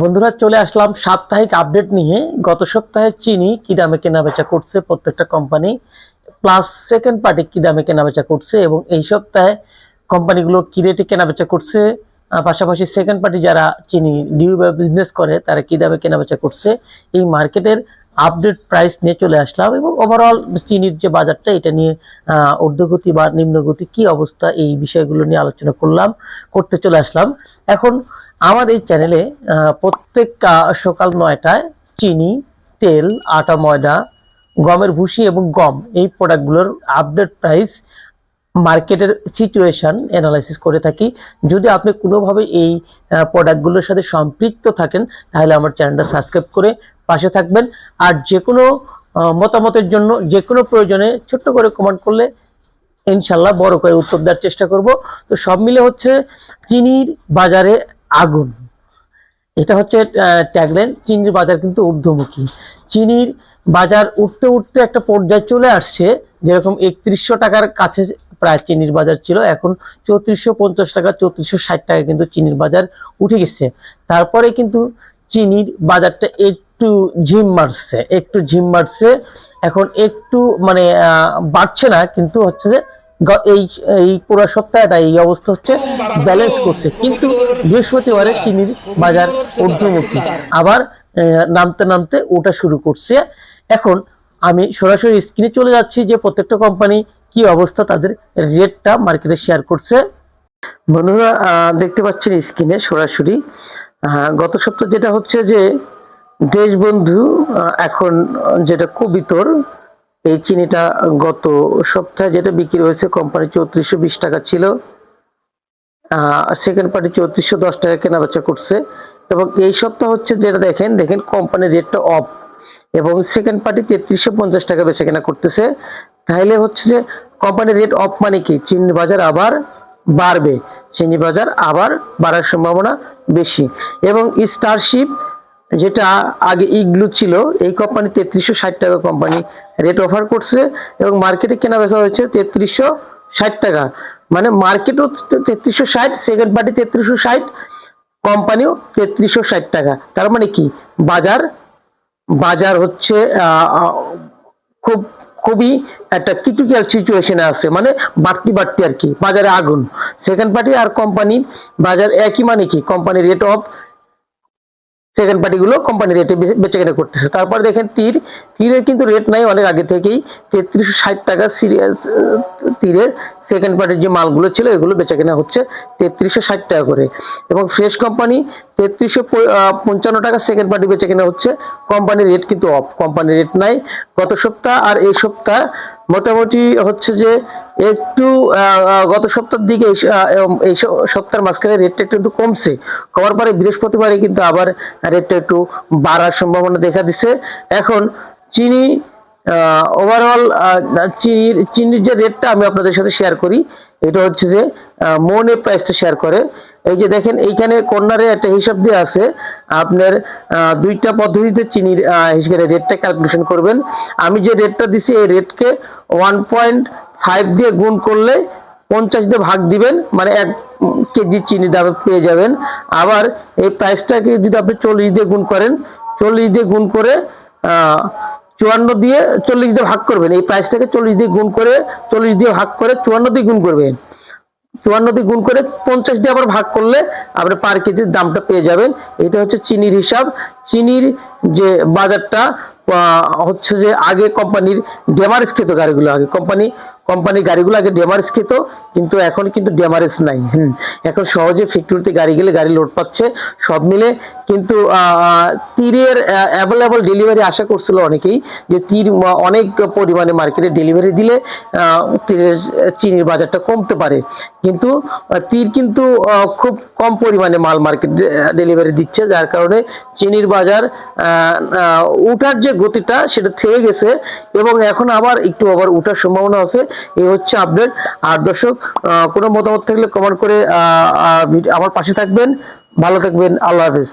বন্ধুরা, চলে আসলাম সাপ্তাহিক আপডেট নিয়ে। গত সপ্তাহে চিনি কি দামে কেনা বেচা করছে প্রত্যেকটা কোম্পানি, প্লাস সেকেন্ড পার্টি কি দামে কেনা বেচা করছে, এবং এই সপ্তাহে কোম্পানিগুলো কি রেটে কেনা বেচা করছে পাশাপাশি সেকেন্ড পার্টি যারা চিনি ডিউ বা বিজনেস করে, তারা কি দামে কেনা বেচা করছে, এই মার্কেটের আপডেট প্রাইস নিয়ে চলে আসলাম, এবং ওভারঅল চিনির যে বাজারটা, এটা নিয়ে ঊর্ধ্বগতি বা নিম্নগতি কি অবস্থা, এই বিষয়গুলো নিয়ে আলোচনা করলাম, করতে চলে আসলাম। এখন আমার এই চ্যানেলে প্রত্যেক সকাল নয়টায় চিনি, তেল, আটা, ময়দা, গমের ভুসি এবং গম এই প্রোডাক্টগুলোর আপডেট প্রাইস মার্কেটের সিচুয়েশন অ্যানালাইসিস করে থাকি। যদি আপনি কোনোভাবে এই প্রোডাক্টগুলোর সাথে সম্পৃক্ত থাকেন, তাহলে আমার চ্যানেলটা সাবস্ক্রাইব করে পাশে থাকবেন। আর যে কোনো মতামতের জন্য, যে কোনো প্রয়োজনে ছোট্ট করে কমেন্ট করলে ইনশাল্লাহ বড় করে উত্তর দেওয়ার চেষ্টা করব। তো সব মিলে হচ্ছে, চিনির বাজারে আগুন। এটা হচ্ছে ট্যাগলাইন চিনির বাজার কিন্তু ঊর্ধ্বমুখী। চিনির বাজার উঠতে উঠতে একটা পর্যায়ে চলে আসছে, যেরকম একত্রিশশো টাকার কাছে প্রায় চিনির বাজার ছিল, এখন চৌত্রিশশো পঞ্চাশ টাকা, চৌত্রিশশো ষাট টাকা কিন্তু চিনির বাজার উঠে গেছে। তারপরে কিন্তু চিনির বাজারটা একটু ঝিম মারছে, একটু ঝিম মারছে। এখন একটু মানে বাড়ছে না, কিন্তু হচ্ছে যে এই এই পুরো সপ্তাহটা এই অবস্থা হচ্ছে ব্যালেন্স করছে। কিন্তু বৃহস্পতিবারে চিনির বাজার ঊর্ধ্বমুখী। আবার নামতে নামতে ওটা শুরু করছে। এখন আমি সরাসরি স্ক্রিনে চলে যাচ্ছি যে প্রত্যেকটা কোম্পানি কি অবস্থা, তাদের রেটটা মার্কেটে শেয়ার করছে। বন্ধুরা দেখতে পাচ্ছেন স্ক্রিনে সরাসরি। গত সপ্তাহ যেটা হচ্ছে যে দেশবন্ধু এখন যেটা কবিতর এই চিনিটা গত সপ্তাহে যেটা বিক্রি হয়েছে কোম্পানি চৌত্রিশশো বিশ টাকা ছিল। সেকেন্ড পার্টি চৌত্রিশশো দশ টাকা কেনা বেচা করছে। এবং এই সপ্তাহ হচ্ছে যেটা দেখেন দেখেন কোম্পানির রেটটা অফ এবং সেকেন্ড পার্টি তেত্রিশশো পঞ্চাশ টাকা বেচা কেনা করতেছে। তাহলে হচ্ছে যে কোম্পানির রেট অফ মানে কি? চিনির বাজার আবার বাড়বে। চিনি বাজার আবার বাড়ার সম্ভাবনা বেশি। এবং স্টারশিপ যেটা আগে ইগলু ছিল, এই কোম্পানি তেত্রিশশো ষাট টাকা কোম্পানি রেট অফার করছে এবং মার্কেটে কেনা বেচা হয়েছে তেত্রিশশো ষাট টাকা। মানে মার্কেটও তেত্রিশশো ষাট সেকেন্ড পার্টি তেত্রিশশো ষাট কোম্পানিও তেত্রিশশো ষাট টাকা। তার মানে কি? বাজার বাজার হচ্ছে খুব, খুবই একটা ক্রিটিক্যাল সিচুয়েশনে আছে। মানে বাড়তি বাড়তি আর কি, বাজারে আগুন। সেকেন্ড পার্টি আর কোম্পানি বাজার একই মানে কি? কোম্পানির রেট অফ সেকেন্ড পার্টিগুলো কোম্পানি রেটে বেচে কেনা করতেছে। তারপর দেখেন তীর, তীরের কিন্তু রেট নাই অনেক আগে থেকেই। তেত্রিশশো ষাট টাকা সিরিয়াস, তীরের সেকেন্ড পার্টির যে মালগুলো ছিল, এগুলো বেচে কেনা হচ্ছে তেত্রিশশো ষাট টাকা করে। এবং ফ্রেশ কোম্পানি তেত্রিশশো পঞ্চান্ন টাকা সেকেন্ড পার্টি বেচে কেনা হচ্ছে। কোম্পানির রেট কিন্তু অফ কোম্পানির রেট নাই। গত সপ্তাহ আর এই সপ্তাহ মোটামুটি হচ্ছে যে একটু গত সপ্তাহের দিকে এই সপ্তাহের মাঝখানে রেটটা একটু কমছে। কমার পরে বৃহস্পতিবারে কিন্তু আবার রেটটা একটু বাড়ার সম্ভাবনা দেখা দিছে। এখন চিনি ওভারঅল চিনির চিনির যে রেটটা আমি আপনাদের সাথে শেয়ার করি, এটা হচ্ছে যে মনে প্রাইসটা শেয়ার করে। এই যে দেখেন, এইখানে কর্নারে একটা হিসাব দিয়ে আছে। আপনার দুইটা পদ্ধতিতে চিনির হিসেবে রেটটা ক্যালকুলেশন করবেন। আমি যে রেটটা দিছি, এই রেটকে ওয়ান পয়েন্ট ফাইভ দিয়ে গুণ করলে পঞ্চাশ দিয়ে ভাগ দিবেন মানে এক কেজি চিনি দামে পেয়ে যাবেন। আবার এই প্রাইসটাকে যদি আপনি চল্লিশ দিয়ে গুণ করেন, চল্লিশ দিয়ে গুণ করে চুয়ান্ন দিয়ে চল্লিশ দিয়ে ভাগ করবেন। এই প্রাইসটাকে চল্লিশ দিয়ে গুণ করে, চল্লিশ দিয়ে ভাগ করে চুয়ান্ন দিয়ে গুণ করবেন। চুয়ান্ন দিয়ে গুণ করে পঞ্চাশ দিয়ে আবার ভাগ করলে আপনি পার কেজির দামটা পেয়ে যাবেন। এটা হচ্ছে চিনির হিসাব। চিনির যে বাজারটা হচ্ছে যে আগে কোম্পানির ডেমারেজ খেত গাড়িগুলো, আগে কোম্পানি কোম্পানির গাড়িগুলো আগে ডেমারেজ খেত কিন্তু এখন কিন্তু ডেমারেজ নাই। হুম, এখন সহজে ফ্যাক্টরিতে গাড়ি গেলে গাড়ি লোড পাচ্ছে, সব মিলে কিন্তু তীরের অ্যাভেলেবল ডেলিভারি আশা করছিল অনেকেই যে তীর অনেক পরিমাণে মার্কেটে ডেলিভারি দিলে তীরের চিনির বাজারটা কমতে পারে। কিন্তু তীর কিন্তু খুব কম পরিমাণে মাল মার্কেট ডেলিভারি দিচ্ছে, যার কারণে চিনির বাজার উঠার যে গতিটা সেটা থেকে গেছে এবং এখন আবার একটু আবার উঠার সম্ভাবনা আছে। এই হচ্ছে আপডেট আর দর্শক কোনো মতামত থাকলে কমেন্ট করে আমার পাশে থাকবেন। ভালো থাকবেন। আল্লাহ হাফিজ।